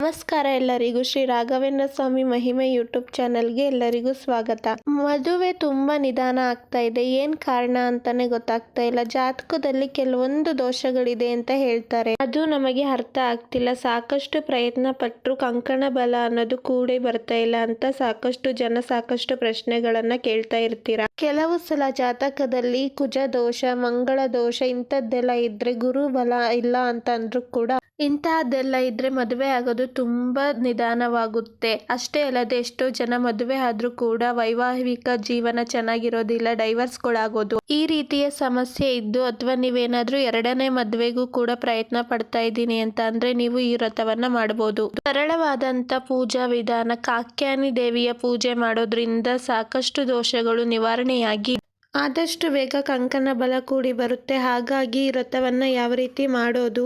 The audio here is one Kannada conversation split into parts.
ನಮಸ್ಕಾರ ಎಲ್ಲರಿಗೂ. ಶ್ರೀ ರಾಘವೇಂದ್ರ ಸ್ವಾಮಿ ಮಹಿಮೆ ಯೂಟ್ಯೂಬ್ ಚಾನೆಲ್ಗೆ ಎಲ್ಲರಿಗೂ ಸ್ವಾಗತ. ಮದುವೆ ತುಂಬಾ ನಿಧಾನ ಆಗ್ತಾ ಇದೆ. ಏನ್ ಕಾರಣ ಅಂತಾನೆ ಗೊತ್ತಾಗ್ತಾ ಇಲ್ಲ. ಜಾತಕದಲ್ಲಿ ಕೆಲವೊಂದು ದೋಷಗಳಿದೆ ಅಂತ ಹೇಳ್ತಾರೆ. ಅದು ನಮಗೆ ಅರ್ಥ ಆಗ್ತಿಲ್ಲ. ಸಾಕಷ್ಟು ಪ್ರಯತ್ನ ಪಟ್ಟರು ಕಂಕಣ ಬಲ ಅನ್ನೋದು ಕೂಡಿ ಬರ್ತಾ ಇಲ್ಲ ಅಂತ ಸಾಕಷ್ಟು ಜನ ಸಾಕಷ್ಟು ಪ್ರಶ್ನೆಗಳನ್ನ ಕೇಳ್ತಾ ಇರ್ತೀರಾ? ಕೆಲವು ಸಲ ಜಾತಕದಲ್ಲಿ ಕುಜ ದೋಷ, ಮಂಗಳ ದೋಷ ಇಂಥದ್ದೆಲ್ಲ ಇದ್ರೆ ಗುರು ಬಲ ಇಲ್ಲ ಅಂತ ಅಂದ್ರೂ ಕೂಡ ಇಂತಹದ್ದೆಲ್ಲ ಇದ್ರೆ ಮದುವೆ ಆಗೋದು ತುಂಬಾ ನಿಧಾನವಾಗುತ್ತೆ. ಅಷ್ಟೇ ಅಲ್ಲದೆ ಎಷ್ಟೋ ಜನ ಮದುವೆ ಆದ್ರೂ ಕೂಡ ವೈವಾಹಿಕ ಜೀವನ ಚೆನ್ನಾಗಿರೋದಿಲ್ಲ, ಡೈವರ್ಸ್ಗಳಾಗೋದು. ಈ ರೀತಿಯ ಸಮಸ್ಯೆ ಇದ್ದು ಅಥವಾ ನೀವೇನಾದ್ರೂ ಎರಡನೇ ಮದುವೆಗೂ ಕೂಡ ಪ್ರಯತ್ನ ಪಡ್ತಾ ಇದ್ದೀನಿ ಅಂತ ಅಂದ್ರೆ ನೀವು ಈ ವ್ರತವನ್ನ ಮಾಡಬಹುದು ಸರಳವಾದಂತ ಪೂಜಾ ವಿಧಾನ, ಕಾಕ್ಯಾನಿ ದೇವಿಯ ಪೂಜೆ ಮಾಡೋದ್ರಿಂದ ಸಾಕಷ್ಟು ದೋಷಗಳು ನಿವಾರಣೆಯಾಗಿ ಆದಷ್ಟು ಬೇಗ ಕಂಕಣ ಬಲ ಕೂಡಿ ಬರುತ್ತೆ. ಹಾಗಾಗಿ ಈ ವ್ರತವನ್ನ ಯಾವ ರೀತಿ ಮಾಡೋದು?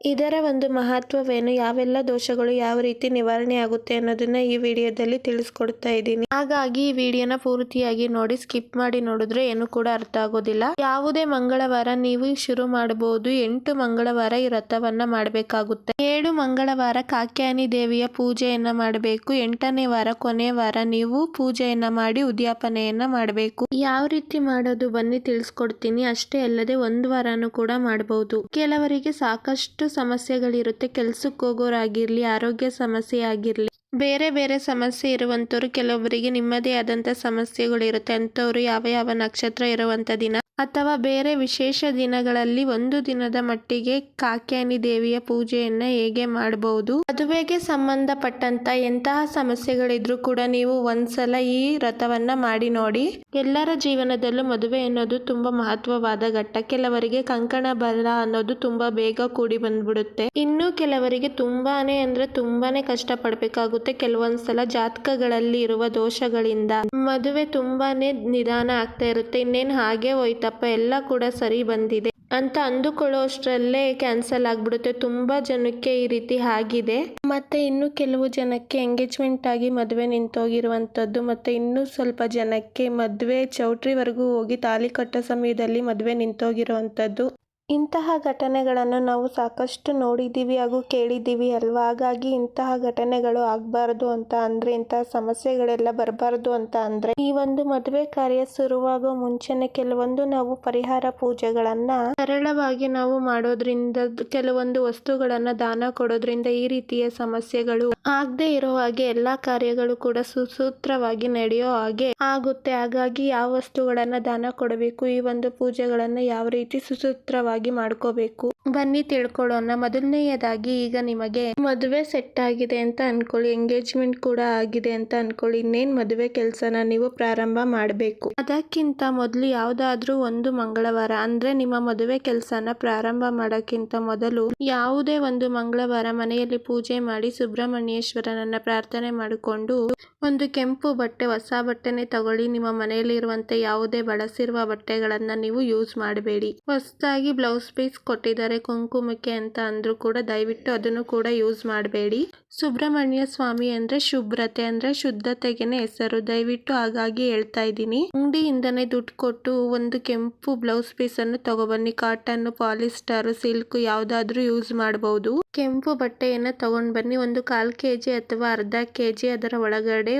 ಇದರ ಒಂದು ಮಹತ್ವವೇನು? ಯಾವೆಲ್ಲ ದೋಷಗಳು ಯಾವ ರೀತಿ ನಿವಾರಣೆ ಆಗುತ್ತೆ ಅನ್ನೋದನ್ನ ಈ ವಿಡಿಯೋದಲ್ಲಿ ತಿಳಿಸ್ಕೊಡ್ತಾ ಇದ್ದೀನಿ. ಹಾಗಾಗಿ ಈ ವಿಡಿಯೋನ ಪೂರ್ತಿಯಾಗಿ ನೋಡಿ, ಸ್ಕಿಪ್ ಮಾಡಿ ನೋಡಿದ್ರೆ ಏನು ಕೂಡ ಅರ್ಥ ಆಗೋದಿಲ್ಲ. ಯಾವುದೇ ಮಂಗಳವಾರ ನೀವು ಶುರು ಮಾಡಬಹುದು. ಎಂಟು ಮಂಗಳವಾರ ಈ ವ್ರತವನ್ನ ಮಾಡಬೇಕಾಗುತ್ತೆ. ಏಳು ಮಂಗಳವಾರ ಕಾಕ್ಯಾನಿ ದೇವಿಯ ಪೂಜೆಯನ್ನ ಮಾಡಬೇಕು. ಎಂಟನೇ ವಾರ, ಕೊನೆ ವಾರ ನೀವು ಪೂಜೆಯನ್ನ ಮಾಡಿ ಉದ್ಯಾಪನೆಯನ್ನ ಮಾಡಬೇಕು. ಯಾವ ರೀತಿ ಮಾಡೋದು ಬನ್ನಿ ತಿಳಿಸ್ಕೊಡ್ತೀನಿ. ಅಷ್ಟೇ ಅಲ್ಲದೆ ಒಂದು ವಾರನೂ ಕೂಡ ಮಾಡಬಹುದು ಕೆಲವರಿಗೆ ಸಾಕಷ್ಟು ಸಮಸ್ಯೆಗಳಿರುತ್ತೆ ಕೆಲ್ಸಕ್ಕೆ ಹೋಗೋರಾಗಿರ್ಲಿ ಆರೋಗ್ಯ ಸಮಸ್ಯೆ ಆಗಿರ್ಲಿ ಬೇರೆ ಬೇರೆ ಸಮಸ್ಯೆ ಇರುವಂತವರು ಕೆಲವೊಬ್ಬರಿಗೆ ನಿಮ್ಮದೇ ಆದಂತ ಸಮಸ್ಯೆಗಳಿರುತ್ತೆ ಅಂಥವ್ರು ಯಾವ ಯಾವ ನಕ್ಷತ್ರ ಇರುವಂತ ದಿನ ಅಥವಾ ಬೇರೆ ವಿಶೇಷ ದಿನಗಳಲ್ಲಿ ಒಂದು ದಿನದ ಮಟ್ಟಿಗೆ ಕಾಕ್ಯಾನಿ ದೇವಿಯ ಪೂಜೆಯನ್ನ ಹೇಗೆ ಮಾಡಬಹುದು ಮದುವೆಗೆ ಸಂಬಂಧಪಟ್ಟಂತ ಎಂತಹ ಸಮಸ್ಯೆಗಳಿದ್ರು ಕೂಡ ನೀವು ಒಂದ್ಸಲ ಈ ರಥವನ್ನ ಮಾಡಿ ನೋಡಿ. ಎಲ್ಲರ ಜೀವನದಲ್ಲೂ ಮದುವೆ ಅನ್ನೋದು ತುಂಬಾ ಮಹತ್ವವಾದ ಘಟ್ಟ. ಕೆಲವರಿಗೆ ಕಂಕಣ ಬಲ ಅನ್ನೋದು ತುಂಬಾ ಬೇಗ ಕೂಡಿ ಬಂದ್ಬಿಡುತ್ತೆ. ಇನ್ನು ಕೆಲವರಿಗೆ ತುಂಬಾನೇ ಅಂದ್ರೆ ತುಂಬಾನೇ ಕಷ್ಟ ಪಡ್ಬೇಕಾಗುತ್ತೆ ಕೆಲವೊಂದ್ಸಲ ಜಾತಕಗಳಲ್ಲಿ ಇರುವ ದೋಷಗಳಿಂದ ಮದುವೆ ತುಂಬಾನೇ ನಿಧಾನ ಆಗ್ತಾ ಇರುತ್ತೆ. ಇನ್ನೇನ್ ಹಾಗೆ ಹೋಯ್ತಪ್ಪ, ಎಲ್ಲ ಕೂಡ ಸರಿ ಬಂದಿದೆ. ಅಂತ ಅಂದುಕೊಳ್ಳೋಷ್ಟರಲ್ಲೇ ಕ್ಯಾನ್ಸಲ್ ಆಗ್ಬಿಡುತ್ತೆ. ತುಂಬಾ ಜನಕ್ಕೆ ಈ ರೀತಿ ಆಗಿದೆ. ಮತ್ತೆ ಇನ್ನು ಕೆಲವು ಜನಕ್ಕೆ ಎಂಗೇಜ್ಮೆಂಟ್ ಆಗಿ ಮದುವೆ ನಿಂತೋಗಿರುವಂತದ್ದು ಮತ್ತೆ ಇನ್ನು ಸ್ವಲ್ಪ ಜನಕ್ಕೆ ಮದುವೆ ಚೌಟ್ರಿವರೆಗೂ ಹೋಗಿ ತಾಲಿ ಕಟ್ಟೋ ಸಮಯದಲ್ಲಿ ಮದುವೆ ನಿಂತೋಗಿರುವಂತದ್ದು ಇಂತಹ ಘಟನೆಗಳನ್ನು ನಾವು ಸಾಕಷ್ಟು ನೋಡಿದ್ದೀವಿ ಹಾಗೂ ಕೇಳಿದ್ದೀವಿ ಅಲ್ವಾ? ಹಾಗಾಗಿ ಇಂತಹ ಘಟನೆಗಳು ಆಗಬಾರ್ದು ಅಂತ ಅಂದ್ರೆ ಇಂತಹ ಸಮಸ್ಯೆಗಳೆಲ್ಲ ಬರಬಾರ್ದು ಅಂತ ಅಂದ್ರೆ, ಈ ಒಂದು ಮದುವೆ ಕಾರ್ಯ ಶುರುವಾಗೋ ಮುಂಚೆನೆ ಕೆಲವೊಂದು ನಾವು ಪರಿಹಾರ ಪೂಜೆಗಳನ್ನ ಸರಳವಾಗಿ ನಾವು ಮಾಡೋದ್ರಿಂದ, ಕೆಲವೊಂದು ವಸ್ತುಗಳನ್ನ ದಾನ ಕೊಡೋದ್ರಿಂದ ಈ ರೀತಿಯ ಸಮಸ್ಯೆಗಳು ಆಗದೆ ಇರೋ ಹಾಗೆ ಎಲ್ಲಾ ಕಾರ್ಯಗಳು ಕೂಡ ಸುಸೂತ್ರವಾಗಿ ನಡೆಯೋ ಹಾಗೆ ಆಗುತ್ತೆ. ಹಾಗಾಗಿ ಯಾವ ವಸ್ತುಗಳನ್ನ ದಾನ ಕೊಡಬೇಕು, ಈ ಒಂದು ಪೂಜೆಗಳನ್ನ ಯಾವ ರೀತಿ ಸುಸೂತ್ರವಾಗಿ ಮಾಡ್ಕೋಬೇಕು. ಬನ್ನಿ ತಿಳ್ಕೊಳ್ಳೋಣ. ಮೊದಲನೆಯದಾಗಿ ಈಗ ನಿಮಗೆ ಮದುವೆ ಸೆಟ್ ಆಗಿದೆ ಅಂತ ಅನ್ಕೊಳ್ಳಿ. ಎಂಗೇಜ್ಮೆಂಟ್ ಕೂಡ ಆಗಿದೆ ಅಂತ ಅನ್ಕೊಳ್ಳಿ. ಇನ್ನೇನ್ ಮದುವೆ ಕೆಲಸನ ನೀವು ಪ್ರಾರಂಭ ಮಾಡಬೇಕು. ಅದಕ್ಕಿಂತ ಮೊದಲು ಯಾವುದಾದ್ರೂ ಒಂದು ಮಂಗಳವಾರ, ಅಂದ್ರೆ ನಿಮ್ಮ ಮದುವೆ ಕೆಲಸನ ಪ್ರಾರಂಭ ಮಾಡೋಕ್ಕಿಂತ ಮೊದಲು ಯಾವುದೇ ಒಂದು ಮಂಗಳವಾರ ಮನೆಯಲ್ಲಿ ಪೂಜೆ ಮಾಡಿ ಸುಬ್ರಹ್ಮಣ್ಯೇಶ್ವರನನ್ನ ಪ್ರಾರ್ಥನೆ ಮಾಡಿಕೊಂಡು ಒಂದು ಕೆಂಪು ಬಟ್ಟೆ, ಹೊಸ ಬಟ್ಟೆನೆ ತಗೊಳ್ಳಿ. ನಿಮ್ಮ ಮನೆಯಲ್ಲಿ ಇರುವಂತೆ ಯಾವುದೇ ಬಳಸಿರುವ ಬಟ್ಟೆಗಳನ್ನ ನೀವು ಯೂಸ್ ಮಾಡಬೇಡಿ. ಹೊಸದಾಗಿ ಬ್ಲೌಸ್ ಪೀಸ್ ಕೊಟ್ಟಿದ್ದಾರೆ ಕುಂಕುಮಕ್ಕೆ ಅಂತ ಅಂದ್ರು ಕೂಡ ದಯವಿಟ್ಟು ಅದನ್ನು ಕೂಡ ಯೂಸ್ ಮಾಡಬೇಡಿ. ಸುಬ್ರಹ್ಮಣ್ಯ ಸ್ವಾಮಿ ಅಂದ್ರೆ ಶುಭ್ರತೆ ಅಂದ್ರೆ ಶುದ್ಧತೆಗೆನೆ ಹೆಸರು. ದಯವಿಟ್ಟು ಹಾಗಾಗಿ ಹೇಳ್ತಾ ಇದ್ದೀನಿ. ಅಂಗಡಿಯಿಂದನೇ ದುಡ್ಡು ಕೊಟ್ಟು ಒಂದು ಕೆಂಪು ಬ್ಲೌಸ್ ಪೀಸ್ ಅನ್ನು ತಗೊಬನ್ನಿ. ಕಾಟನ್ ಪಾಲಿಸ್ಟರ್ ಸಿಲ್ಕ್ ಯಾವ್ದಾದ್ರು ಯೂಸ್ ಮಾಡಬಹುದು ಕೆಂಪು ಬಟ್ಟೆಯನ್ನ ತಗೊಂಡ್ ಬನ್ನಿ ಒಂದು ಕಾಲ್ ಕೆಜಿ ಅಥವಾ ಅರ್ಧ ಕೆಜಿ ಅದರ ಒಳಗಡೆ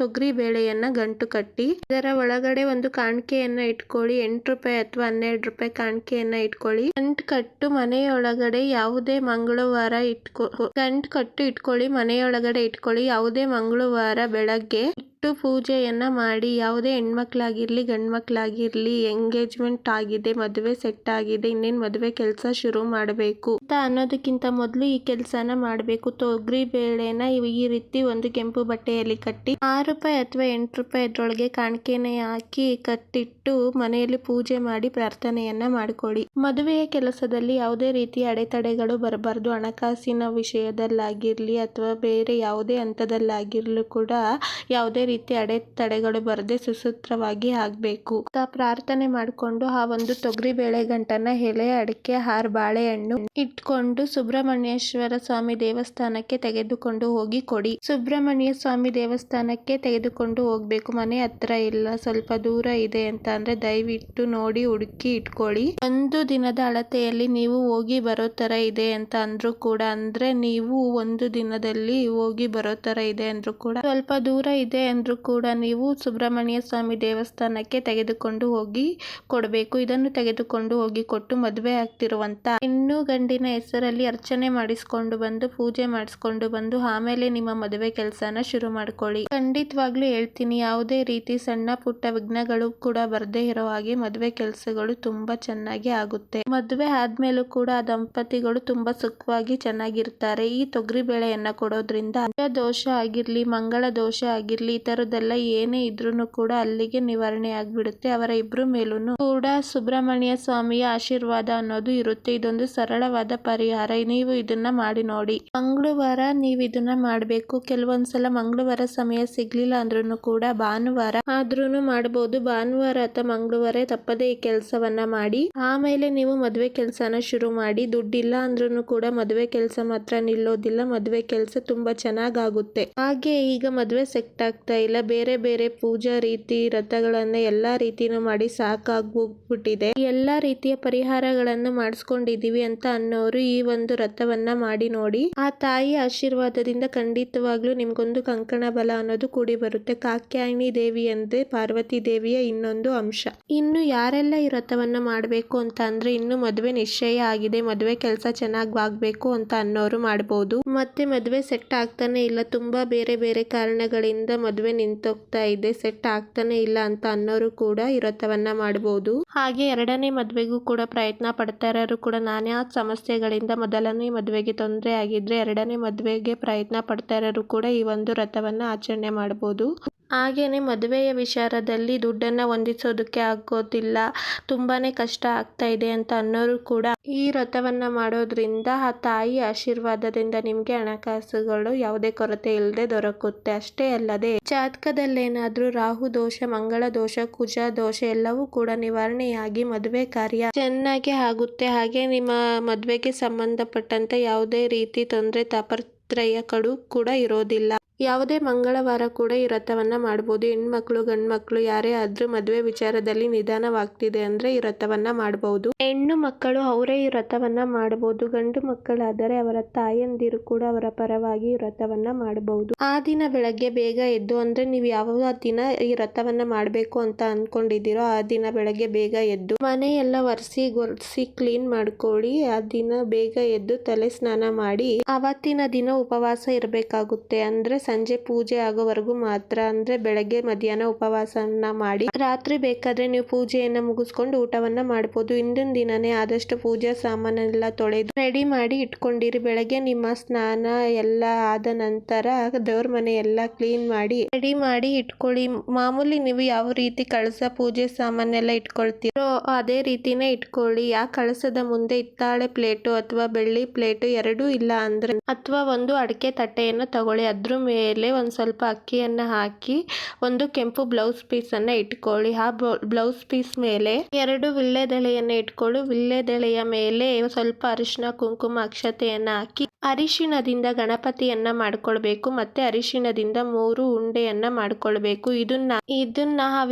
ತೊಗರಿ ಬೇಳೆಯನ್ನ ಗಂಟು ಕಟ್ಟಿ. ಅದರ ಒಳಗಡೆ ಒಂದು ಕಾಣಿಕೆಯನ್ನ ಇಟ್ಕೊಳ್ಳಿ. ಎಂಟು ರೂಪಾಯಿ ಅಥವಾ ಹನ್ನೆರಡು ರೂಪಾಯಿ ಕಾಣಿಕೆಯನ್ನ ಇಟ್ಕೊಳ್ಳಿ. ಗಂಟು ಕಟ್ಟು ಮನೆಯೊಳಗಡೆ ಯಾವುದೇ ಮಂಗಳವಾರ ಇಟ್ಕೊ ಗಂಟ್ ಕಟ್ಟು ಇಟ್ಕೊಳ್ಳಿ. ಮನೆಯೊಳಗಡೆ ಇಟ್ಕೊಳ್ಳಿ. ಯಾವುದೇ ಮಂಗಳವಾರ ಬೆಳಗ್ಗೆ ಇಟ್ಟು ಪೂಜೆಯನ್ನ ಮಾಡಿ, ಯಾವುದೇ ಹೆಣ್ಮಕ್ಳಾಗಿರ್ಲಿ ಗಂಡ್ ಮಕ್ಳಾಗಿರ್ಲಿ ಎಂಗೇಜ್ಮೆಂಟ್ ಆಗಿದೆ, ಮದುವೆ ಸೆಟ್ ಆಗಿದೆ, ಇನ್ನೇನ್ ಮದುವೆ ಕೆಲಸ ಶುರು ಮಾಡಬೇಕು ಅಂತ ಅನ್ನೋದಕ್ಕಿಂತ ಮೊದಲು ಈ ಕೆಲಸನ ಮಾಡಬೇಕು. ತೊಗರಿ ಬೇಳೆನ ಈ ರೀತಿ ಒಂದು ಕೆಂಪು ಬಟ್ಟೆಯಲ್ಲಿ ಕಟ್ಟಿ, ಆರು ರೂಪಾಯಿ ಅಥವಾ ಎಂಟು ರೂಪಾಯಿ ಅದ್ರೊಳಗೆ ಕಾಣಿಕೆನೆ ಹಾಕಿ ಕಟ್ಟಿಟ್ಟು ಮನೆಯಲ್ಲಿ ಪೂಜೆ ಮಾಡಿ ಪ್ರಾರ್ಥನೆಯನ್ನ ಮಾಡ್ಕೊಳ್ಳಿ ಮದುವೆಯ ಕೆಲಸದಲ್ಲಿ ಯಾವುದೇ ರೀತಿಯ ಅಡೆತಡೆಗಳು ಬರಬಾರ್ದು. ಹಣಕಾಸಿನ ವಿಷಯದಲ್ಲಾಗಿರ್ಲಿ ಅಥವಾ ಬೇರೆ ಯಾವುದೇ ಹಂತದಲ್ಲಾಗಿರ್ಲಿ ಕೂಡ ಯಾವುದೇ ರೀತಿ ಅಡೆತಡೆಗಳು ಬರದೆ ಸುಸೂತ್ರವಾಗಿ ಆಗ್ಬೇಕು. ಪ್ರಾರ್ಥನೆ ಮಾಡ್ಕೊಂಡು ಆ ಒಂದು ತೊಗರಿ ಬೇಳೆ ಗಂಟನ್ನ ಎಲೆ, ಅಡಿಕೆ ಹಾರ್ ಬಾಳೆಹಣ್ಣು ಇಟ್ಕೊಂಡು ಸುಬ್ರಹ್ಮಣ್ಯೇಶ್ವರ ಸ್ವಾಮಿ ದೇವಸ್ಥಾನಕ್ಕೆ ತೆಗೆದುಕೊಂಡು ಹೋಗಿ ಕೊಡಿ. ಸುಬ್ರಹ್ಮಣ್ಯ ಸ್ವಾಮಿ ದೇವಸ್ಥಾನಕ್ಕೆ ತೆಗೆದುಕೊಂಡು ಹೋಗ್ಬೇಕು. ಮನೆ ಹತ್ರ ಇಲ್ಲ, ಸ್ವಲ್ಪ ದೂರ ಇದೆ ಅಂತ ಅಂದ್ರೆ ದಯವಿಟ್ಟು ನೋಡಿ ಹುಡುಕಿ ಇಟ್ಕೊಳ್ಳಿ. ಒಂದು ದಿನದ ಅಳತೆಯಲ್ಲಿ ನೀವು ಹೋಗಿ ಬರೋ ತರ ಇದೆ ಅಂತ ಅಂದ್ರು ಕೂಡ ಅಂದ್ರೆ ನೀವು ಒಂದು ದಿನದಲ್ಲಿ ಹೋಗಿ ಬರೋ ತರ ಇದೆ ಅಂದ್ರೂ ಕೂಡ. ಸ್ವಲ್ಪ ದೂರ ಇದೆ ಅಂದ್ರೂ ಕೂಡ ನೀವು ಸುಬ್ರಹ್ಮಣ್ಯ ಸ್ವಾಮಿ ದೇವಸ್ಥಾನಕ್ಕೆ ತೆಗೆದುಕೊಂಡು ಹೋಗಿ ಕೊಡಬೇಕು. ಇದನ್ನು ತೆಗೆದುಕೊಂಡು ಹೋಗಿ ಕೊಟ್ಟು ಮದುವೆ ಆಗ್ತಿರುವಂತ ಹೆಣ್ಣು ಗಂಡಿನ ಹೆಸರಲ್ಲಿ ಅರ್ಚನೆ ಮಾಡಿಸ್ಕೊಂಡು ಬಂದು ಪೂಜೆ ಮಾಡಿಸ್ಕೊಂಡು ಬಂದು ಆಮೇಲೆ ನಿಮ್ಮ ಮದುವೆ ಕೆಲಸನ ಶುರು ಮಾಡ್ಕೊಳ್ಳಿ. ಖಂಡಿತವಾಗ್ಲೂ ಹೇಳ್ತೀನಿ, ಯಾವುದೇ ರೀತಿ ಸಣ್ಣ ಪುಟ್ಟ ವಿಘ್ನಗಳು ಕೂಡ ಬರದೇ ಇರೋ ಹಾಗೆ ಮದುವೆ ಕೆಲಸಗಳು ತುಂಬಾ ಚೆನ್ನಾಗಿ ಆಗುತ್ತೆ. ಮದುವೆ ಆದ್ಮೇಲೂ ಕೂಡ ಆ ದಂಪತಿಗಳು ತುಂಬಾ ಸುಖವಾಗಿ ಚೆನ್ನಾಗಿರ್ತಾರೆ. ಈ ತೊಗರಿ ಬೇಳೆಯನ್ನ ಕೊಡೋದ್ರಿಂದ ದೋಷ ಆಗಿರ್ಲಿ, ಮಂಗಳ ದೋಷ ಆಗಿರ್ಲಿ ತರದೆಲ್ಲ ಏನೇ ಇದ್ರೂನು ಕೂಡ ಅಲ್ಲಿಗೆ ನಿವಾರಣೆ ಆಗ್ಬಿಡುತ್ತೆ. ಅವರ ಇಬ್ರು ಮೇಲೂ ಕೂಡ ಸುಬ್ರಹ್ಮಣ್ಯ ಸ್ವಾಮಿಯ ಆಶೀರ್ವಾದ ಅನ್ನೋದು ಇರುತ್ತೆ. ಇದೊಂದು ಸರಳವಾದ ಪರಿಹಾರ. ನೀವು ಇದನ್ನ ಮಾಡಿ ನೋಡಿ. ಮಂಗಳವಾರ ನೀವು ಇದನ್ನ ಮಾಡಬೇಕು. ಕೆಲವೊಂದ್ಸಲ ಮಂಗಳವಾರ ಸಮಯ ಸಿಗ್ಲಿಲ್ಲ ಅಂದ್ರೂ ಕೂಡ ಭಾನುವಾರ ಆದ್ರೂನು ಮಾಡಬಹುದು ಭಾನುವಾರ ಅಥವಾ ಮಂಗಳವಾರ ತಪ್ಪದೇ ಈ ಕೆಲಸವನ್ನ ಮಾಡಿ. ಆಮೇಲೆ ನೀವು ಮದುವೆ ಕೆಲಸನ ಶುರು ಮಾಡಿ. ದುಡ್ಡಿಲ್ಲ ಅಂದ್ರೂ ಕೂಡ ಮದುವೆ ಕೆಲಸ ಮಾತ್ರ ನಿಲ್ಲೋದಿಲ್ಲ. ಮದುವೆ ಕೆಲಸ ತುಂಬಾ ಚೆನ್ನಾಗಾಗುತ್ತೆ. ಹಾಗೆ ಈಗ ಮದುವೆ ಸೆಟ್ ಆಗ್ತಾ ಇಲ್ಲ, ಬೇರೆ ಬೇರೆ ಪೂಜಾ ರೀತಿ ವ್ರತಗಳನ್ನ ಎಲ್ಲಾ ರೀತಿನೂ ಮಾಡಿ ಸಾಕಾಗ್ಬಿಟ್ಟಿದೆ. ಎಲ್ಲಾ ರೀತಿಯ ಪರಿಹಾರಗಳನ್ನು ಮಾಡಿಸ್ಕೊಂಡಿದೀವಿ ಅಂತ ಅನ್ನೋರು ಈ ಒಂದು ವ್ರತವನ್ನ ಮಾಡಿ ನೋಡಿ, ಆ ತಾಯಿ ಆಶೀರ್ವಾದದಿಂದ ಖಂಡಿತವಾಗ್ಲೂ ನಿಮ್ಗೊಂದು ಕಂಕಣ ಬಲ ಅನ್ನೋದು ಕೂಡಿ ಬರುತ್ತೆ. ಕಾಕ್ಯಾಯಿನಿ ದೇವಿ ಅಂದ್ರೆ ಪಾರ್ವತಿ ದೇವಿಯ ಇನ್ನೊಂದು ಅಂಶ. ಇನ್ನು ಯಾರೆಲ್ಲ ಈ ವ್ರತವನ್ನ ಮಾಡಬೇಕು ಅಂತ ಅಂದ್ರೆ ಇನ್ನು ಮದುವೆ ನಿಶ್ಚಯ ಆಗಿದೆ, ಮದುವೆ ಕೆಲಸ ಚೆನ್ನಾಗ್ ಆಗ್ಬೇಕು ಅಂತ ಅನ್ನೋರು ಮಾಡಬಹುದು ಮತ್ತೆ ಮದುವೆ ಸೆಟ್ ಆಗ್ತಾನೆ ಇಲ್ಲ. ತುಂಬಾ ಬೇರೆ ಬೇರೆ ಕಾರಣಗಳಿಂದ ಮದುವೆ ನಿಂತೋಗ್ತಾ ಇದೆ. ಸೆಟ್ ಆಗ್ತಾನೆ ಇಲ್ಲ ಅಂತ ಅನ್ನೋರು ಕೂಡ ಈ ಮಾಡಬಹುದು ಹಾಗೆ ಎರಡನೇ ಮದುವೆಗೂ ಕೂಡ ಪ್ರಯತ್ನ ಪಡ್ತಾ ಇರೋರು ಕೂಡ ನಾನಾ ಸಮಸ್ಯೆಗಳಿಂದ ಮೊದಲನೇ ಮದುವೆಗೆ ತೊಂದರೆ ಆಗಿದ್ರೆ ಎರಡನೇ ಮದುವೆಗೆ ಪ್ರಯತ್ನ ಪಡ್ತಾ ಇರೋರು ಕೂಡ ಈ ಒಂದು ವ್ರತವನ್ನ ಆಚರಣೆ ಮಾಡಬಹುದು ಹಾಗೇನೆ ಮದುವೆಯ ವಿಚಾರದಲ್ಲಿ ದುಡ್ಡನ್ನ ಹೊಂದಿಸೋದಕ್ಕೆ ಆಗೋದಿಲ್ಲ. ತುಂಬಾನೇ ಕಷ್ಟ ಆಗ್ತಾ ಇದೆ ಅಂತ ಅನ್ನೋರು ಕೂಡ ಈ ವ್ರತವನ್ನ ಮಾಡೋದ್ರಿಂದ ಆ ತಾಯಿ ಆಶೀರ್ವಾದದಿಂದ ನಿಮಗೆ ಹಣಕಾಸುಗಳು ಯಾವುದೇ ಕೊರತೆ ಇಲ್ಲದೆ ದೊರಕುತ್ತೆ. ಅಷ್ಟೇ ಅಲ್ಲದೆ ಜಾತಕದಲ್ಲೇನಾದರೂ ರಾಹು ದೋಷ, ಮಂಗಳ ದೋಷ, ಕುಜ ದೋಷ ಎಲ್ಲವೂ ಕೂಡ ನಿವಾರಣೆಯಾಗಿ ಮದುವೆ ಕಾರ್ಯ ಚೆನ್ನಾಗಿ ಆಗುತ್ತೆ. ಹಾಗೆ ನಿಮ್ಮ ಮದುವೆಗೆ ಸಂಬಂಧಪಟ್ಟಂತೆ ಯಾವುದೇ ರೀತಿ ತೊಂದರೆ, ತಾಪತ್ರಯಗಳು ಕೂಡ ಇರೋದಿಲ್ಲ. ಯಾವುದೇ ಮಂಗಳವಾರ ಕೂಡ ಈ ವ್ರತವನ್ನು ಮಾಡ್ಬೋದು. ಹೆಣ್ಮಕ್ಳು, ಗಂಡ್ಮಕ್ಳು, ಯಾರೇ ಆದ್ರೂ ಮದುವೆ ವಿಚಾರದಲ್ಲಿ ನಿಧಾನವಾಗ್ತಿದೆ ಅಂದ್ರೆ ಈ ವ್ರತವನ್ನ ಮಾಡಬಹುದು ಹೆಣ್ಣು ಮಕ್ಕಳು ಅವರೇ ಈ ವ್ರತವನ್ನ ಮಾಡಬಹುದು ಗಂಡು ಮಕ್ಕಳಾದರೆ ಅವರ ತಾಯಂದಿರು ಕೂಡ ಅವರ ಪರವಾಗಿ ಈ ವ್ರತವನ್ನ ಮಾಡಬಹುದು ಆ ದಿನ ಬೆಳಗ್ಗೆ ಬೇಗ ಎದ್ದು ಅಂದ್ರೆ ನೀವು ಯಾವ ದಿನ ಈ ವ್ರತವನ್ನ ಮಾಡಬೇಕು ಅಂತ ಅನ್ಕೊಂಡಿದ್ದೀರೋ ಆ ದಿನ ಬೆಳಗ್ಗೆ ಬೇಗ ಎದ್ದು ಮನೆಯೆಲ್ಲ ಒರೆಸಿ ಗೊರೆಸಿ ಕ್ಲೀನ್ ಮಾಡ್ಕೊಳ್ಳಿ. ಆ ದಿನ ಬೇಗ ಎದ್ದು ತಲೆ ಸ್ನಾನ ಮಾಡಿ ಅವತ್ತಿನ ದಿನ ಉಪವಾಸ ಇರಬೇಕಾಗುತ್ತೆ ಅಂದ್ರೆ ಸಂಜೆ ಪೂಜೆ ಆಗೋವರೆಗೂ ಮಾತ್ರ ಅಂದ್ರೆ ಬೆಳಗ್ಗೆ ಮಧ್ಯಾಹ್ನ ಉಪವಾಸನ ಮಾಡಿ ರಾತ್ರಿ ಬೇಕಾದ್ರೆ ನೀವು ಪೂಜೆಯನ್ನು ಮುಗಿಸ್ಕೊಂಡು ಊಟವನ್ನ ಮಾಡಬಹುದು ಹಿಂದಿನ ದಿನನೇ ಆದಷ್ಟು ಪೂಜಾ ಸಾಮಾನೆಲ್ಲ ತೊಳೆದು ರೆಡಿ ಮಾಡಿ ಇಟ್ಕೊಂಡಿರಿ. ಬೆಳಗ್ಗೆ ನಿಮ್ಮ ಸ್ನಾನ ಎಲ್ಲ ಆದ ನಂತರ ದೇವ್ರ ಮನೆ ಎಲ್ಲ ಕ್ಲೀನ್ ಮಾಡಿ ರೆಡಿ ಮಾಡಿ ಇಟ್ಕೊಳ್ಳಿ. ಮಾಮೂಲಿ ನೀವು ಯಾವ ರೀತಿ ಕಳಸ ಪೂಜೆ ಸಾಮಾನೆಲ್ಲ ಇಟ್ಕೊಳ್ತೀರೋ ಅದೇ ರೀತಿನೇ ಇಟ್ಕೊಳ್ಳಿ. ಆ ಕಳಸದ ಮುಂದೆ ಹಿತ್ತಾಳೆ ಪ್ಲೇಟು ಅಥವಾ ಬೆಳ್ಳಿ ಪ್ಲೇಟು ಎರಡೂ ಇಲ್ಲ ಅಂದ್ರೆ ಅಥವಾ ಒಂದು ಅಡಿಕೆ ತಟ್ಟೆಯನ್ನು ತಗೊಳ್ಳಿ. ಅದ್ರ ಮೇಲೆ ಒಂದು ಸ್ವಲ್ಪ ಅಕ್ಕಿಯನ್ನು ಹಾಕಿ ಒಂದು ಕೆಂಪು ಬ್ಲೌಸ್ ಪೀಸನ್ನು ಇಟ್ಕೊಳ್ಳಿ. ಆ ಬ್ಲೌಸ್ ಪೀಸ್ ಮೇಲೆ ಎರಡು ವಿಳ್ಳೆದೆಲೆಯನ್ನ ಇಟ್ಕೊಳ್ಳಿ. ವಿಳ್ಳೆದೆಲೆಯ ಮೇಲೆ ಸ್ವಲ್ಪ ಅರಿಶಿನ ಕುಂಕುಮ, ಅಕ್ಷತೆಯನ್ನು ಹಾಕಿ ಅರಿಶಿಣದಿಂದ ಗಣಪತಿಯನ್ನ ಮಾಡ್ಕೊಳ್ಬೇಕು ಮತ್ತೆ ಅರಿಶಿಣದಿಂದ ಮೂರು ಉಂಡೆಯನ್ನ ಮಾಡ್ಕೊಳ್ಬೇಕು. ಇದನ್ನ ಇದನ್ನ ಆ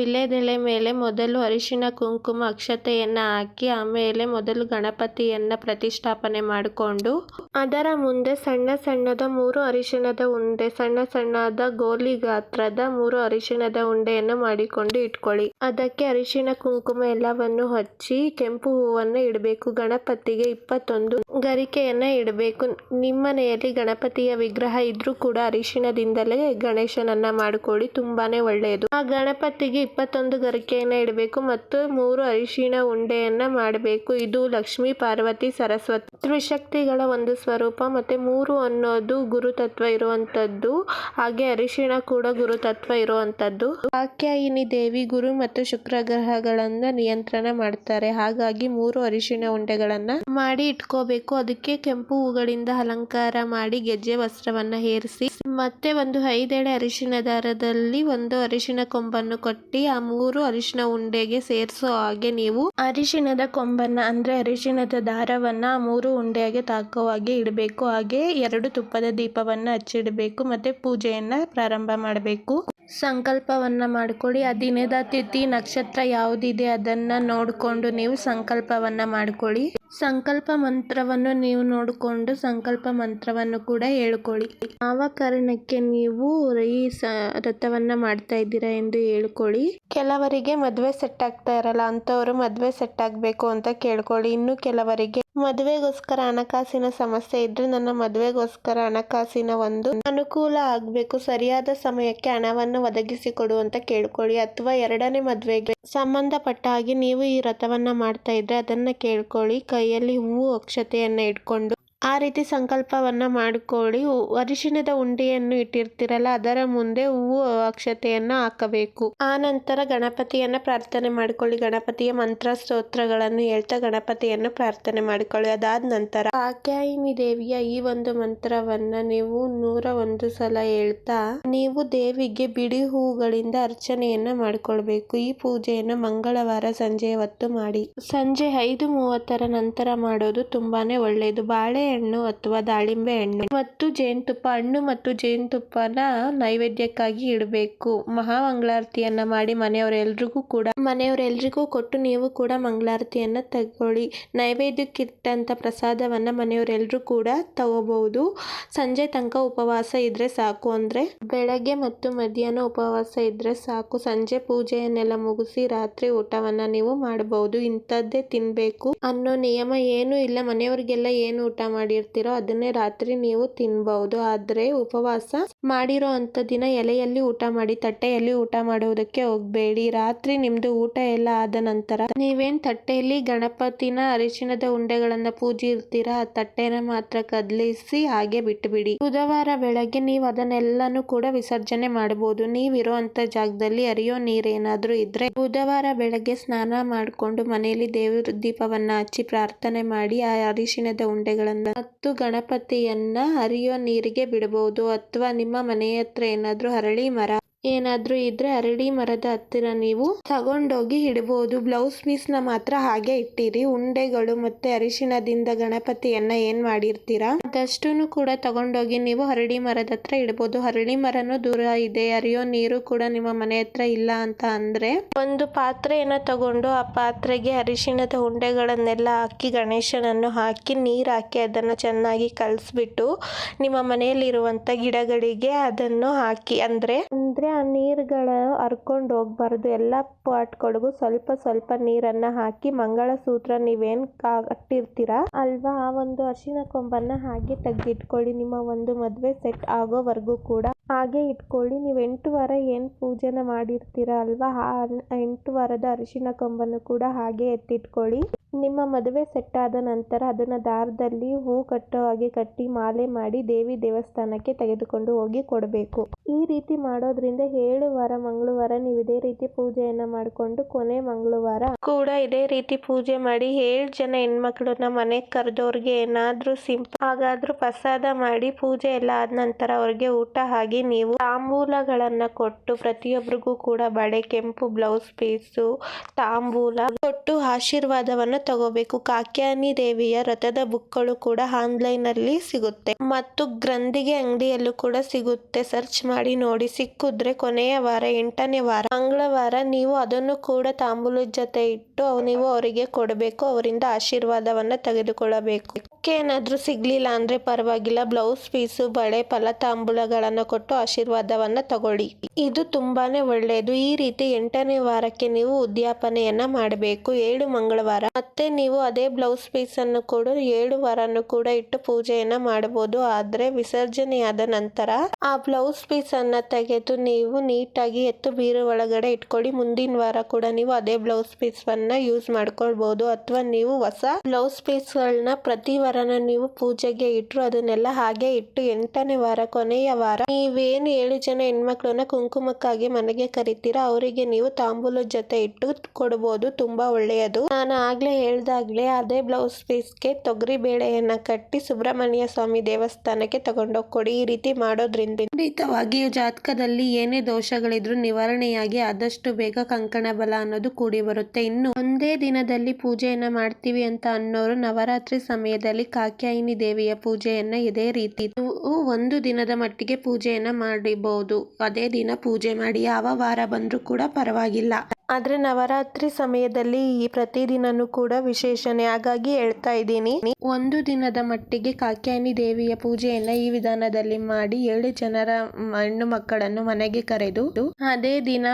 ಮೇಲೆ ಮೊದಲು ಅರಿಶಿಣ, ಕುಂಕುಮ, ಅಕ್ಷತೆಯನ್ನ ಹಾಕಿ ಆಮೇಲೆ ಮೊದಲು ಗಣಪತಿಯನ್ನ ಪ್ರತಿಷ್ಠಾಪನೆ ಮಾಡಿಕೊಂಡು ಅದರ ಮುಂದೆ ಸಣ್ಣ ಸಣ್ಣದ ಮೂರು ಅರಿಶಿಣದ ಉಂಡೆ, ಸಣ್ಣ ಸಣ್ಣದ ಗೋಲಿ ಗಾತ್ರದ ಮೂರು ಅರಿಶಿಣದ ಉಂಡೆಯನ್ನು ಮಾಡಿಕೊಂಡು ಇಟ್ಕೊಳ್ಳಿ. ಅದಕ್ಕೆ ಅರಿಶಿಣ, ಕುಂಕುಮ ಎಲ್ಲವನ್ನು ಹಚ್ಚಿ ಕೆಂಪು ಹೂವನ್ನು ಇಡಬೇಕು. ಗಣಪತಿಗೆ ಇಪ್ಪತ್ತೊಂದು ಗರಿಕೆಯನ್ನ ಇಡಬೇಕು. ನಿಮ್ಮನೆಯಲ್ಲಿ ಗಣಪತಿಯ ವಿಗ್ರಹ ಇದ್ರೂ ಕೂಡ ಅರಿಶಿಣದಿಂದಲೇ ಗಣೇಶನನ್ನ ಮಾಡಿಕೊಳ್ಳಿ, ತುಂಬಾನೇ ಒಳ್ಳೆಯದು. ಆ ಗಣಪತಿಗೆ ಇಪ್ಪತ್ತೊಂದು ಗರಿಕೆಯನ್ನ ಇಡಬೇಕು ಮತ್ತು ಮೂರು ಅರಿಶಿಣ ಉಂಡೆಯನ್ನ ಮಾಡಬೇಕು. ಇದು ಲಕ್ಷ್ಮೀ, ಪಾರ್ವತಿ, ಸರಸ್ವತಿ. ತ್ರಿಶಕ್ತಿಗಳ ಒಂದು ಸ್ವರೂಪ ಮತ್ತೆ ಮೂರು ಅನ್ನೋದು ಗುರುತತ್ವ ಇರುವಂತದ್ದು. ಹಾಗೆ ಅರಿಶಿಣ ಕೂಡ ಗುರುತತ್ವ ಇರುವಂತದ್ದು. ಕಾತ್ಯಾಯಿನಿ ದೇವಿ, ಗುರು ಮತ್ತು ಶುಕ್ರ ಗ್ರಹಗಳನ್ನ ನಿಯಂತ್ರಣ ಮಾಡ್ತಾರೆ. ಹಾಗಾಗಿ ಮೂರು ಅರಿಶಿಣ ಉಂಡೆಗಳನ್ನ ಮಾಡಿ ಇಟ್ಕೋಬೇಕು. ಅದಕ್ಕೆ ಕೆಂಪು ಹೂಗಳಿಂದ ಅಲಂಕಾರ ಮಾಡಿ ಗೆಜ್ಜೆ ವಸ್ತ್ರವನ್ನ ಹೇರಿಸಿ, ಮತ್ತೆ ಒಂದು ಐದೆಳೆ ಅರಿಶಿನ ದಾರದಲ್ಲಿ ಒಂದು ಅರಿಶಿನ ಕೊಂಬನ್ನು ಕಟ್ಟಿ, ಆ ಮೂರು ಅರಿಶಿನ ಉಂಡೆಗೆ ಸೇರಿಸೋ ಹಾಗೆ ನೀವು ಅರಿಶಿಣದ ಕೊಂಬನ್ನ ಅಂದ್ರೆ ಅರಿಶಿಣದ ದಾರವನ್ನ ಮೂರು ಉಂಡೆಗೆ ತಾಕೋ ಹಾಗೆ ಇಡಬೇಕು. ಹಾಗೆ ಎರಡು ತುಪ್ಪದ ದೀಪವನ್ನ ಹಚ್ಚಿಡಬೇಕು ಮತ್ತೆ ಪೂಜೆಯನ್ನ ಪ್ರಾರಂಭ ಮಾಡಬೇಕು. ಸಂಕಲ್ಪವನ್ನ ಮಾಡ್ಕೊಳ್ಳಿ ಆ ದಿನದ ತಿಥಿ ನಕ್ಷತ್ರ ಯಾವುದಿದೆ ಅದನ್ನ ನೋಡ್ಕೊಂಡು ನೀವು ಸಂಕಲ್ಪವನ್ನ ಮಾಡ್ಕೊಳ್ಳಿ ಸಂಕಲ್ಪ ಮಂತ್ರವನ್ನು ನೀವು ನೋಡಿಕೊಂಡು ಸಂಕಲ್ಪ ಮಂತ್ರವನ್ನು ಕೂಡ ಹೇಳ್ಕೊಳ್ಳಿ. ಯಾವ ಕಾರಣಕ್ಕೆ ನೀವು ಈ ಸ ವ್ರತವನ್ನು ಮಾಡ್ತಾ ಇದ್ದೀರಾ ಎಂದು ಹೇಳ್ಕೊಳ್ಳಿ. ಕೆಲವರಿಗೆ ಮದುವೆ ಸೆಟ್ ಆಗ್ತಾ ಇರಲ್ಲ, ಅಂಥವರು ಮದುವೆ ಸೆಟ್ ಆಗಬೇಕು ಅಂತ ಕೇಳ್ಕೊಳ್ಳಿ. ಇನ್ನು ಕೆಲವರಿಗೆ ಮದುವೆಗೋಸ್ಕರ ಹಣಕಾಸಿನ ಸಮಸ್ಯೆ ಇದ್ರೆ ನನ್ನ ಮದುವೆಗೋಸ್ಕರ ಹಣಕಾಸಿನ ಒಂದು ಅನುಕೂಲ ಆಗ್ಬೇಕು. ಸರಿಯಾದ ಸಮಯಕ್ಕೆ ಹಣವನ್ನು ಒದಗಿಸಿ ಕೊಡುವಂತ ಕೇಳ್ಕೊಳ್ಳಿ. ಅಥವಾ ಎರಡನೇ ಮದುವೆಗೆ ಸಂಬಂಧಪಟ್ಟ ಹಾಗೆ ನೀವು ಈ ರಥವನ್ನ ಮಾಡ್ತಾ ಇದ್ರೆ ಅದನ್ನ ಕೇಳ್ಕೊಳ್ಳಿ. ಕೈಯಲ್ಲಿ ಹೂವು, ಅಕ್ಷತೆಯನ್ನ ಇಟ್ಕೊಂಡು ಆ ರೀತಿ ಸಂಕಲ್ಪವನ್ನ ಮಾಡಿಕೊಳ್ಳಿ. ಅರಿಶಿಣದ ಉಂಡೆಯನ್ನು ಇಟ್ಟಿರ್ತೀರಲ್ಲ, ಅದರ ಮುಂದೆ ಹೂವು ಅಕ್ಷತೆಯನ್ನು ಹಾಕಬೇಕು. ಆ ನಂತರ ಗಣಪತಿಯನ್ನ ಪ್ರಾರ್ಥನೆ ಮಾಡ್ಕೊಳ್ಳಿ. ಗಣಪತಿಯ ಮಂತ್ರ ಸ್ತೋತ್ರಗಳನ್ನು ಹೇಳ್ತಾ ಗಣಪತಿಯನ್ನು ಪ್ರಾರ್ಥನೆ ಮಾಡ್ಕೊಳ್ಳಿ. ಅದಾದ ನಂತರ ಆಕ್ಯಾಯಿನಿ ದೇವಿಯ ಈ ಒಂದು ಮಂತ್ರವನ್ನ ನೀವು ನೂರ ಒಂದು ಸಲ ಹೇಳ್ತಾ, ನೀವು ದೇವಿಗೆ ಬಿಡಿ ಹೂಗಳಿಂದ ಅರ್ಚನೆಯನ್ನ ಮಾಡಿಕೊಳ್ಬೇಕು. ಈ ಪೂಜೆಯನ್ನು ಮಂಗಳವಾರ ಸಂಜೆ ಹೊತ್ತು ಮಾಡಿ. ಸಂಜೆ ಐದು ಮೂವತ್ತರ ನಂತರ ಮಾಡೋದು ತುಂಬಾನೇ ಒಳ್ಳೆಯದು ಬಾಳೆಹಣ್ಣು ಅಥವಾ ದಾಳಿಂಬೆ ಹಣ್ಣು ಮತ್ತು ಜೇನುತುಪ್ಪ ಹಣ್ಣು ಮತ್ತು ಜೇನುತುಪ್ಪನ ನೈವೇದ್ಯಕ್ಕಾಗಿ ಇಡಬೇಕು. ಮಹಾಮಂಗಳಾರತಿಯನ್ನ ಮಾಡಿ ಮನೆಯವರೆಲ್ರಿಗೂ ಕೂಡ, ಮನೆಯವರೆಲ್ರಿಗೂ ಕೊಟ್ಟು ನೀವು ಕೂಡ ಮಂಗಳಾರತಿಯನ್ನ ತಗೊಳ್ಳಿ. ನೈವೇದ್ಯಕ್ಕಿಟ್ಟಂತ ಪ್ರಸಾದವನ್ನ ಮನೆಯವರೆಲ್ಲರೂ ಕೂಡ ತಗೋಬಹುದು. ಸಂಜೆ ತನಕ ಉಪವಾಸ ಇದ್ರೆ ಸಾಕು ಅಂದ್ರೆ, ಬೆಳಗ್ಗೆ ಮತ್ತು ಮಧ್ಯಾಹ್ನ ಉಪವಾಸ ಇದ್ರೆ ಸಾಕು. ಸಂಜೆ ಪೂಜೆಯನ್ನೆಲ್ಲ ಮುಗಿಸಿ ರಾತ್ರಿ ಊಟವನ್ನ ನೀವು ಮಾಡಬಹುದು. ಇಂಥದ್ದೇ ತಿನ್ಬೇಕು ಅನ್ನೋ ನಿಯಮ ಏನು ಇಲ್ಲ. ಮನೆಯವರಿಗೆಲ್ಲ ಏನು ಊಟ ಮಾಡಿರ್ತೀರೋ ಅದನ್ನೇ ರಾತ್ರಿ ನೀವು ತಿನ್ಬಹುದು ಆದ್ರೆ ಉಪವಾಸ ಮಾಡಿರೋ ಅಂತ ದಿನ ಎಲೆಯಲ್ಲಿ ಊಟ ಮಾಡಿ, ತಟ್ಟೆಯಲ್ಲಿ ಊಟ ಮಾಡುವುದಕ್ಕೆ ಹೋಗ್ಬೇಡಿ. ರಾತ್ರಿ ನಿಮ್ದು ಊಟ ಎಲ್ಲ ಆದ ನಂತರ ನೀವೇನ್ ತಟ್ಟೆಯಲ್ಲಿ ಗಣಪತಿನ ಅರಿಶಿಣದ ಉಂಡೆಗಳನ್ನ ಪೂಜಿರ್ತೀರಾ? ಆ ತಟ್ಟೆನ ಮಾತ್ರ ಕದಲಿಸಿ ಹಾಗೆ ಬಿಟ್ಟುಬಿಡಿ ಬುಧವಾರ ಬೆಳಗ್ಗೆ ನೀವು ಅದನ್ನೆಲ್ಲಾನು ಕೂಡ ವಿಸರ್ಜನೆ ಮಾಡಬಹುದು ನೀವಿರುವಂತ ಜಾಗದಲ್ಲಿ ಅರಿಯೋ ನೀರೇನಾದ್ರೂ ಇದ್ರೆ ಬುಧವಾರ ಬೆಳಗ್ಗೆ ಸ್ನಾನ ಮಾಡಿಕೊಂಡು ಮನೆಯಲ್ಲಿ ದೇವರ ದೀಪವನ್ನ ಹಚ್ಚಿ ಪ್ರಾರ್ಥನೆ ಮಾಡಿ ಆ ಅರಿಶಿಣದ ಉಂಡೆಗಳನ್ನ ಮತ್ತು ಗಣಪತಿಯನ್ನ ಹರಿಯೋ ನೀರಿಗೆ ಬಿಡಬಹುದು ಅಥವಾ ನಿಮ್ಮ ಮನೆ ಹತ್ರ ಏನಾದ್ರೂ ಅರಳಿ ಮರ ಏನಾದ್ರೂ ಇದ್ರೆ ಅರಳಿ ಮರದ ಹತ್ತಿರ ನೀವು ತಗೊಂಡೋಗಿ ಇಡ್ಬೋದು. ಬ್ಲೌಸ್ ಪೀಸ್ನ ಮಾತ್ರ ಹಾಗೆ ಇಟ್ಟಿರಿ. ಉಂಡೆಗಳು ಮತ್ತೆ ಅರಿಶಿಣದಿಂದ ಗಣಪತಿಯನ್ನ ಏನ್ ಮಾಡಿರ್ತೀರಾ? ಅದಷ್ಟನ್ನು ಕೂಡ ತಗೊಂಡೋಗಿ ನೀವು ಹರಡಿ ಮರದ ಹತ್ರ ಇಡಬಹುದು ಹರಳಿ ಮರನೂ ದೂರ ಇದೆ. ಅರಿಯೋ ನೀರು ಕೂಡ ನಿಮ್ಮ ಮನೆ ಹತ್ರ ಇಲ್ಲ ಅಂತ ಅಂದ್ರೆ ಒಂದು ಪಾತ್ರೆಯನ್ನ ತಗೊಂಡು ಆ ಪಾತ್ರೆಗೆ ಅರಿಶಿಣದ ಉಂಡೆಗಳನ್ನೆಲ್ಲ ಹಾಕಿ ಗಣೇಶನನ್ನು ಹಾಕಿ ನೀರ್ ಹಾಕಿ ಅದನ್ನ ಚೆನ್ನಾಗಿ ಕಲಸ್ಬಿಟ್ಟು ನಿಮ್ಮ ಮನೆಯಲ್ಲಿರುವಂತ ಗಿಡಗಳಿಗೆ ಅದನ್ನು ಹಾಕಿ ಅಂದ್ರೆ ಅಂದ್ರೆ ಆ ನೀರುಗಳು ಹರ್ಕೊಂಡು ಹೋಗ್ಬಾರ್ದು. ಎಲ್ಲ ಪಾಟ್ಗಳಿಗೂ ಸ್ವಲ್ಪ ಸ್ವಲ್ಪ ನೀರನ್ನ ಹಾಕಿ ಮಂಗಳಸೂತ್ರ ನೀವೇನ್ ಕಟ್ಟಿರ್ತೀರ? ಅಲ್ವಾ? ಆ ಒಂದು ಅರಿಶಿನ ಕೊಂಬನ್ನ ಹಾಗೆ ತೆಗ್ದಿಟ್ಕೊಳ್ಳಿ. ನಿಮ್ಮ ಒಂದು ಮದುವೆ ಸೆಟ್ ಆಗೋವರೆಗೂ ಕೂಡ ಹಾಗೆ ಇಟ್ಕೊಳ್ಳಿ. ನೀವು ಎಂಟು ವಾರ ಏನು ಪೂಜೆನ ಮಾಡಿರ್ತೀರ ಅಲ್ವಾ? ಆ ಎಂಟು ವಾರದ ಅರಿಶಿನ ಕೊಂಬನ್ನು ಕೂಡ ಹಾಗೆ ಎತ್ತಿಟ್ಕೊಳ್ಳಿ. ನಿಮ್ಮ ಮದುವೆ ಸೆಟ್ ಆದ ನಂತರ ಅದನ್ನ ದಾರದಲ್ಲಿ ಹೂ ಕಟ್ಟೋ ಕಟ್ಟಿ ಮಾಲೆ ಮಾಡಿ ದೇವಿ ದೇವಸ್ಥಾನಕ್ಕೆ ತೆಗೆದುಕೊಂಡು ಹೋಗಿ ಕೊಡಬೇಕು. ಈ ರೀತಿ ಮಾಡೋದ್ರಿಂದ ಏಳು ವಾರ ಮಂಗಳವಾರ ನೀವು ಇದೇ ರೀತಿ ಪೂಜೆಯನ್ನ ಮಾಡಿಕೊಂಡು ಕೊನೆ ಮಂಗಳವಾರ ಕೂಡ ಇದೇ ರೀತಿ ಪೂಜೆ ಮಾಡಿ ಏಳು ಜನ ಹೆಣ್ಮಕ್ಳನ್ನ ಮನೆಗೆ ಕರೆದವ್ರಿಗೆ ಏನಾದ್ರೂ ಸಿಂಪ, ಹಾಗಾದ್ರೂ ಪ್ರಸಾದ ಮಾಡಿ ಪೂಜೆ ಎಲ್ಲ ಆದ ನಂತರ ಅವ್ರಿಗೆ ಊಟ ಹಾಗೆ ನೀವು ತಾಂಬೂಲಗಳನ್ನ ಕೊಟ್ಟು ಪ್ರತಿಯೊಬ್ಬರಿಗೂ ಕೂಡ ಬಳೆ, ಕೆಂಪು ಬ್ಲೌಸ್, ಪೀಸು, ತಾಂಬೂಲ ಕೊಟ್ಟು ಆಶೀರ್ವಾದವನ್ನು ತಗೋಬೇಕು. ಕಾಕ್ಯಾನಿ ದೇವಿಯ ರಥದ ಬುಕ್ಗಳು ಕೂಡ ಆನ್ಲೈನ್ ಅಲ್ಲಿ ಸಿಗುತ್ತೆ. ಮತ್ತು ಗ್ರಂಥಿಗೆ ಅಂಗಡಿಯಲ್ಲೂ ಕೂಡ ಸಿಗುತ್ತೆ. ಸರ್ಚ್ ಮಾಡಿ ನೋಡಿ. ಸಿಕ್ಕಿದ್ರೆ ಕೊನೆಯ ವಾರ, ಎಂಟನೇ ವಾರ, ಮಂಗಳವಾರ ನೀವು ಅದನ್ನು ಕೂಡ ತಾಂಬೂಲದ ಜೊತೆ ಇಟ್ಟು ನೀವು ಅವರಿಗೆ ಕೊಡಬೇಕು. ಅವರಿಂದ ಆಶೀರ್ವಾದವನ್ನ ತೆಗೆದುಕೊಳ್ಳಬೇಕು. ಏನಾದ್ರೂ ಸಿಗ್ಲಿಲ್ಲ ಅಂದ್ರೆ ಪರವಾಗಿಲ್ಲ. ಬ್ಲೌಸ್ ಪೀಸು, ಬಳೆ, ಫಲ, ತಾಂಬೂಲಗಳನ್ನ ಕೊಟ್ಟು ಆಶೀರ್ವಾದವನ್ನ ತಗೊಳ್ಳಿ. ಇದು ತುಂಬಾನೇ ಒಳ್ಳೆಯದು ಈ ರೀತಿ ಎಂಟನೇ ವಾರಕ್ಕೆ ನೀವು ಉದ್ಯಾಪನೆಯನ್ನ ಮಾಡಬೇಕು. ಏಳು ಮಂಗಳವಾರ ಮತ್ತೆ ನೀವು ಅದೇ ಬ್ಲೌಸ್ ಪೀಸ್ ಅನ್ನು ಕೂಡ ಏಳು ವಾರನು ಕೂಡ ಇಟ್ಟು ಪೂಜೆಯನ್ನ ಮಾಡಬಹುದು. ಆದರೆ ವಿಸರ್ಜನೆಯಾದ ನಂತರ ಆ ಬ್ಲೌಸ್ ಪೀಸ್ ಅನ್ನ ತೆಗೆದು ನೀವು ನೀಟಾಗಿ ಎತ್ತು ಬೀರು ಒಳಗಡೆ ಇಟ್ಕೊಳ್ಳಿ. ಮುಂದಿನ ವಾರ ಕೂಡ ನೀವು ಅದೇ ಬ್ಲೌಸ್ ಪೀಸ್ ಅನ್ನ ಯೂಸ್ ಮಾಡ್ಕೊಳ್ಬಹುದು. ಅಥವಾ ನೀವು ಹೊಸ ಬ್ಲೌಸ್ ಪೀಸ್ ಗಳನ್ನ ಪ್ರತಿ ವಾರನ ನೀವು ಪೂಜೆಗೆ ಇಟ್ಟರು ಅದನ್ನೆಲ್ಲ ಹಾಗೆ ಇಟ್ಟು ಎಂಟನೇ ವಾರ, ಕೊನೆಯ ವಾರ ನೀವೇನು ಏಳು ಜನ ಹೆಣ್ಮಕ್ಳನ್ನ ಕುಂಕುಮಕ್ಕಾಗಿ ಮನೆಗೆ ಕರಿತೀರಾ, ಅವರಿಗೆ ನೀವು ತಾಂಬೂಲದ ಜೊತೆ ಇಟ್ಟು ಕೊಡಬಹುದು ತುಂಬಾ ಒಳ್ಳೆಯದು. ನಾನು ಆಗ್ಲೇ ಹೇಳ್ದಾಗ್ಲೇ ಅದೇ ಬ್ಲೌಸ್ ಪೀಸ್ಗೆ ತೊಗರಿ ಬೇಳೆಯನ್ನು ಕಟ್ಟಿ ಸುಬ್ರಹ್ಮಣ್ಯ ಸ್ವಾಮಿ ದೇವಸ್ಥಾನಕ್ಕೆ ತಗೊಂಡೋಗಿ ಕೊಡಿ. ಈ ರೀತಿ ಮಾಡೋದ್ರಿಂದ ಖಂಡಿತವಾಗಿಯೂ ಜಾತಕದಲ್ಲಿ ಏನೇ ದೋಷಗಳಿದ್ರು ನಿವಾರಣೆಯಾಗಿ ಆದಷ್ಟು ಬೇಗ ಕಂಕಣ ಬಲ ಅನ್ನೋದು ಕೂಡಿ ಬರುತ್ತೆ. ಇನ್ನು ಒಂದೇ ದಿನದಲ್ಲಿ ಪೂಜೆಯನ್ನು ಮಾಡ್ತೀವಿ ಅಂತ ಅನ್ನೋರು ನವರಾತ್ರಿ ಸಮಯದಲ್ಲಿ ಕಾಕ್ಯಾಯಿನಿ ದೇವಿಯ ಪೂಜೆಯನ್ನ ಇದೇ ರೀತಿ ಒಂದು ದಿನದ ಮಟ್ಟಿಗೆ ಪೂಜೆಯನ್ನ ಮಾಡಿಬಹುದು ಅದೇ ದಿನ ಪೂಜೆ ಮಾಡಿ ಯಾವ ವಾರ ಬಂದರೂ ಕೂಡ ಪರವಾಗಿಲ್ಲ. ಆದರೆ ನವರಾತ್ರಿ ಸಮಯದಲ್ಲಿ ಈ ಪ್ರತಿದಿನನೂ ಕೂಡ ವಿಶೇಷನೇ. ಹಾಗಾಗಿ ಹೇಳ್ತಾ ಇದ್ದೀನಿ. ಒಂದು ದಿನದ ಮಟ್ಟಿಗೆ ಕಾಕ್ಯಾನಿ ದೇವಿಯ ಪೂಜೆಯನ್ನ ಈ ವಿಧಾನದಲ್ಲಿ ಮಾಡಿ ಏಳು ಜನರ ಹೆಣ್ಣು ಮಕ್ಕಳನ್ನು ಮನೆಗೆ ಕರೆದು ಅದೇ ದಿನ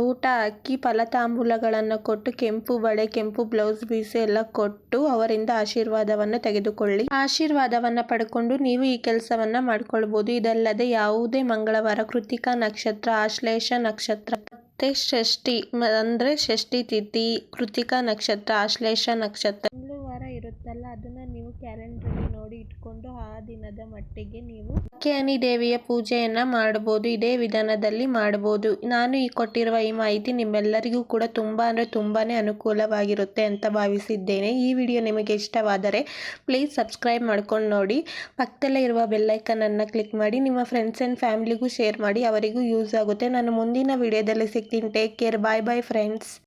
ಊಟ ಹಾಕಿ ಫಲತಾಂಬೂಲಗಳನ್ನು ಕೊಟ್ಟು ಕೆಂಪು ಬಳೆ, ಕೆಂಪು ಬ್ಲೌಸ್ ಪೀಸ್ ಎಲ್ಲ ಕೊಟ್ಟು ಅವರಿಂದ ಆಶೀರ್ವಾದವನ್ನು ತೆಗೆದುಕೊಳ್ಳಿ. ಆಶೀರ್ವಾದವನ್ನ ಪಡ್ಕೊಂಡು ನೀವು ಈ ಕೆಲಸವನ್ನ ಮಾಡ್ಕೊಳ್ಬಹುದು ಇದಲ್ಲದೆ ಯಾವುದೇ ಮಂಗಳವಾರ, ಕೃತಿಕಾ ನಕ್ಷತ್ರ, ಆಶ್ಲೇಷ ನಕ್ಷತ್ರ ಮತ್ತೆ ಷಷ್ಠಿ ಅಂದರೆ ಷಷ್ಠಿ ತಿಥಿ ಕೃತಿಕಾ ನಕ್ಷತ್ರ ಆಶ್ಲೇಷ ನಕ್ಷತ್ರ. ಇರುತ್ತಲ್ಲ ಅದನ್ನ ನೀವು ಕ್ಯಾಲೆಂಡರ್ ನೋಡಿ ಇಟ್ಕೊಂಡು ಆ ದಿನದ ಮಟ್ಟಿಗೆ ನೀವು ಕ್ಯಾನಿ ದೇವಿಯ ಪೂಜೆಯನ್ನು ಮಾಡಬಹುದು ಇದೇ ವಿಧಾನದಲ್ಲಿ ಮಾಡಬಹುದು ನಾನು ಈ ಕೊಟ್ಟಿರುವ ಈ ಮಾಹಿತಿ ನಿಮ್ಮೆಲ್ಲರಿಗೂ ಕೂಡ ತುಂಬಾ ಅಂದ್ರೆ ತುಂಬಾನೇ ಅನುಕೂಲವಾಗಿರುತ್ತೆ ಅಂತ ಭಾವಿಸಿದ್ದೇನೆ. ಈ ವಿಡಿಯೋ ನಿಮಗೆ ಇಷ್ಟವಾದರೆ ಪ್ಲೀಸ್ ಸಬ್ಸ್ಕ್ರೈಬ್ ಮಾಡ್ಕೊಂಡು ನೋಡಿ. ಪಕ್ಕದಲ್ಲೇ ಇರುವ ಬೆಲ್ಲೈಕನನ್ನು ಕ್ಲಿಕ್ ಮಾಡಿ, ನಿಮ್ಮ ಫ್ರೆಂಡ್ಸ್ ಆ್ಯಂಡ್ ಫ್ಯಾಮಿಲಿಗೂ ಶೇರ್ ಮಾಡಿ, ಅವರಿಗೂ ಯೂಸ್ ಆಗುತ್ತೆ. ನಾನು ಮುಂದಿನ ವಿಡಿಯೋದಲ್ಲಿ ಸಿಗ್ತೀನಿ. Take care bye bye friends